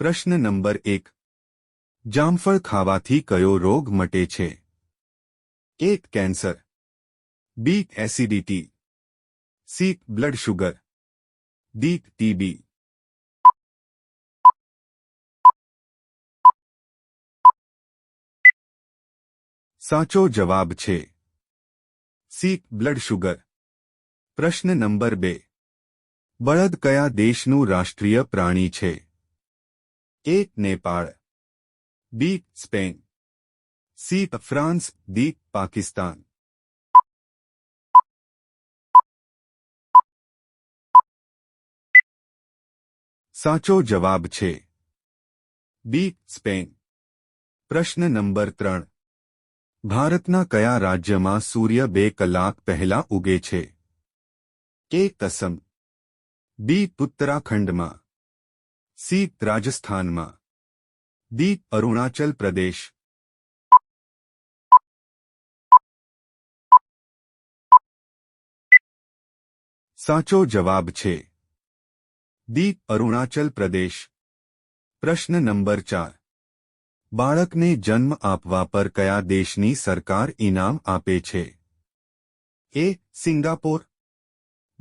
પ્રશ્ન નંબર એક જામફળ ખાવાથી કયો રોગ મટે છે એક cancer B acidity C blood sugar D TB સાચો જવાબ છે સી બ્લડ શુગર પ્રશ્ન નંબર બે બળદ કયા દેશનું રાષ્ટ્રીય પ્રાણી છે A Nepal B Spain C France D Pakistan સાચો જવાબ છે બી સ્પેન પ્રશ્ન નંબર 3 ભારત ના કયા રાજ્ય માં સૂર્ય બે કલાક પહેલા ઉગે છે કે કસમ બી ઉત્તરાખંડ માં सी राजस्थान में डी अरुणाचल प्रदेश साचो जवाब छे दी अरुणाचल प्रदेश प्रश्न नंबर चार बाड़क ने जन्म आपवा पर कया देशनी सरकार इनाम आपे छे A Singapore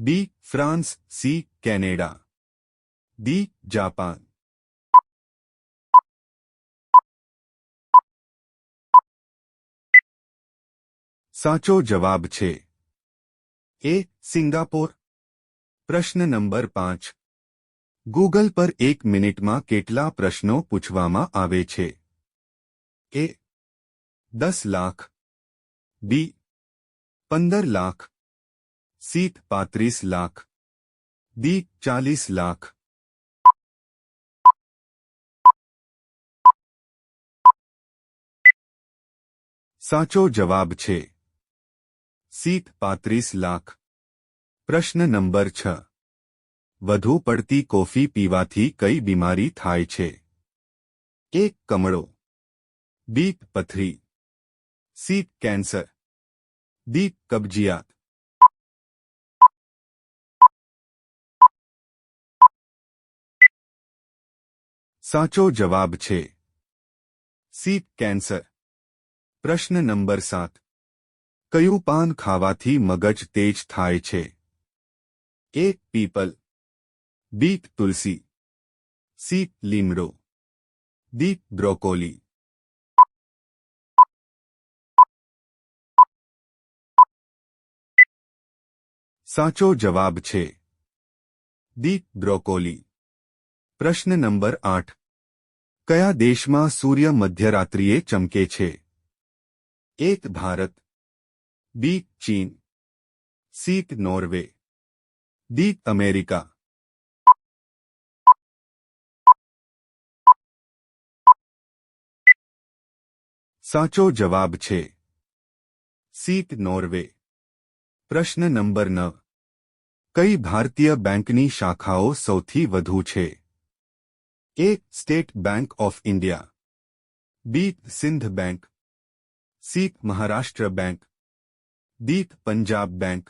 B France C Canada D Japan સાચો જવાબ છે એ સિંગાપોર પ્રશ્ન નંબર પાંચ ગૂગલ પર એક મિનિટમાં કેટલા પ્રશ્નો પૂછવામાં આવે છે એ દસ લાખ બી પંદર લાખ સી પાંત્રીસ લાખ ડી ચાલીસ લાખ साचो जवाब छे सीट पात्रीस लाख प्रश्न नंबर छ वधु पड़ती कॉफी पीवा थी कई बीमारी थाय छे एक कमड़ो बीप पथरी सीट कैंसर दीप कब्जियात साचो जवाब छे सीट कैंसर પ્રશ્ન નંબર સાત કયું પાન ખાવાથી મગજ તેજ થાય છે એ પીપલ બી તુલસી સી લીમડો દી બ્રોકોલી સાચો જવાબ છે દી બ્રોકોલી પ્રશ્ન નંબર આઠ કયા દેશમાં સૂર્ય મધ્યરાત્રિએ ચમકે છે एक भारत बी चीन सी नॉर्वे डी अमेरिका साचो जवाब छे सीट नॉर्वे प्रश्न नंबर नव कई भारतीय बैंकनी शाखाओ सौ वधु छे A State Bank of India B Sindh Bank C Maharashtra Bank D Punjab Bank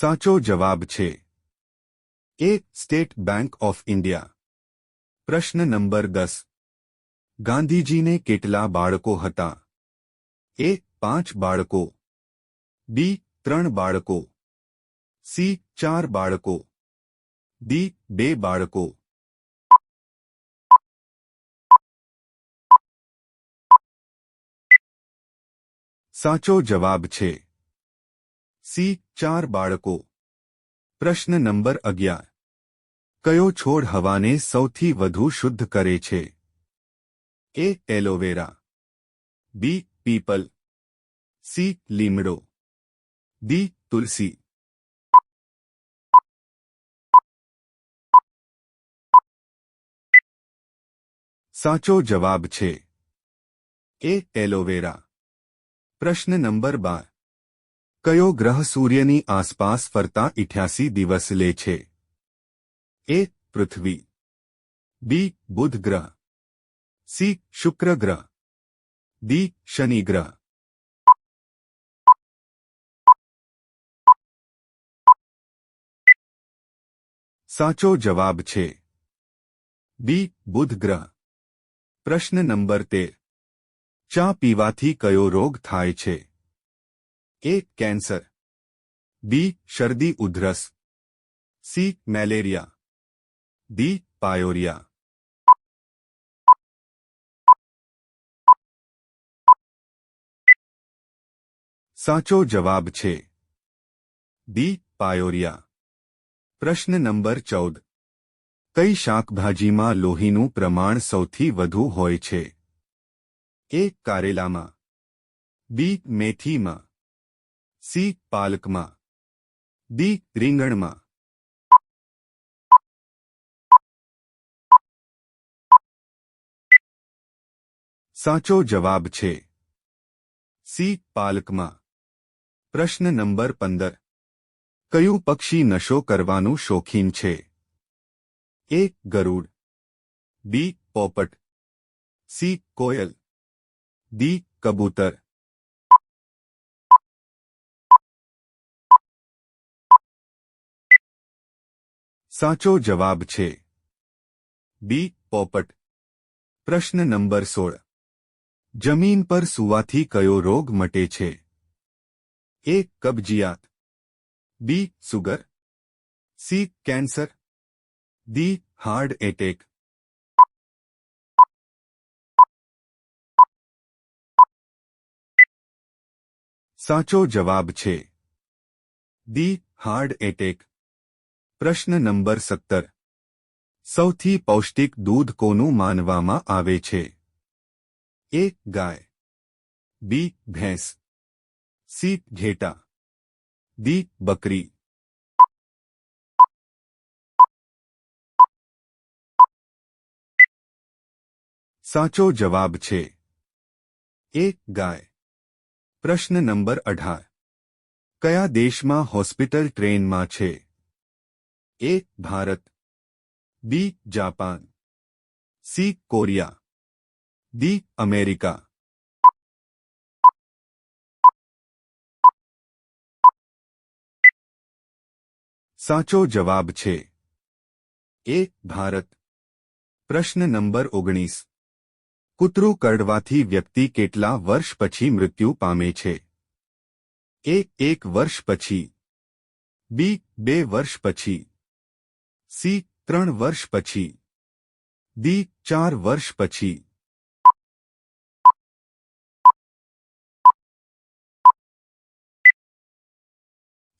साचो जवाब छे A State Bank of India प्रश्न नंबर दस गांधीजी ने केटला बाड़को हता ए पांच बाड़को बी त्रण बाड़को सी चार बाड़को दी बे बाड़को સાચો જવાબ છે સી ચાર બાળકો પ્રશ્ન નંબર અગિયાર કયો છોડ હવાને સૌથી વધુ શુદ્ધ કરે છે એ એલોવેરા બી પીપલ સી લીમડો ડી તુલસી સાચો જવાબ છે એ એલોવેરા प्रश्न नंबर बार कयो ग्रह सूर्यनी आसपास फरता इठासी दिवस ले छे? ए पृथ्वी बी बुध ग्रह सी शुक्र ग्रह दी शनि ग्रह साचो जवाब छे बी बुध ग्रह प्रश्न नंबर तेर ચા પીવાથી કયો રોગ થાય છે એ કેન્સર બી શરદી ઉધરસ સી મેલેરિયા ડી પાયોરિયા સાચો જવાબ છે ડી પાયોરિયા પ્રશ્ન નંબર ચૌદ કઈ શાકભાજીમાં લોહીનું પ્રમાણ સૌથી વધુ હોય છે એ કારેલામાં બી મેથીમાં સી પાલકમાં દી રીંગણમાં સાચો જવાબ છે સી પાલકમાં પ્રશ્ન નંબર પંદર કયું પક્ષી નશો કરવાનું શોખીન છે એ ગરુડ બી પોપટ સી કોયલ दी कबूतर साचो जवाब छे बी पोपट प्रश्न नंबर सोल जमीन पर सुवा कयो रोग मटे छे A कब्जियात B sugar C cancer D heart attack સાચો જવાબ છે દી હાર્ડ એટેક પ્રશ્ન નંબર સત્તર સૌથી પૌષ્ટિક દૂધ કોનું માનવામાં આવે છે એ ગાય બી ભેંસ સી ઘેટા દી બકરી સાચો જવાબ છે એ ગાય प्रश्न नंबर अठार कया देश में होस्पिटल ट्रेन में छे A Bharat B Japan C Korea D America साचो जवाब छे ए भारत प्रश्न नंबर ओगनीस कुत्रु करड़वाथी व्यक्ति કેટલા વર્ષ પછી મૃત્યુ પામે છે એક એક વર્ષ પછી બી 2 વર્ષ પછી સી 3 વર્ષ પછી ડી 4 વર્ષ પછી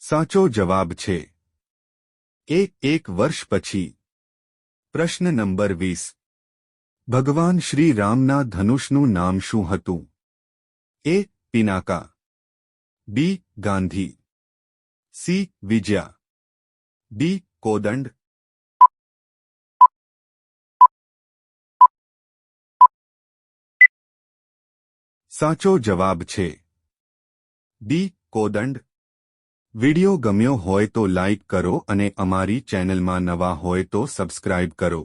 સાચો જવાબ છે એક એક વર્ષ પછી પ્રશ્ન નંબર 20 ભગવાન શ્રી રામના ધનુષનું નામ શું હતું A Pinaka B Gandhi C Vijaya D Kodanda સાચો જવાબ છે ડી કોદંડ વિડિયો ગમ્યો હોય તો લાઇક કરો અને અમારી ચેનલમાં નવા હોય તો સબસ્ક્રાઇબ કરો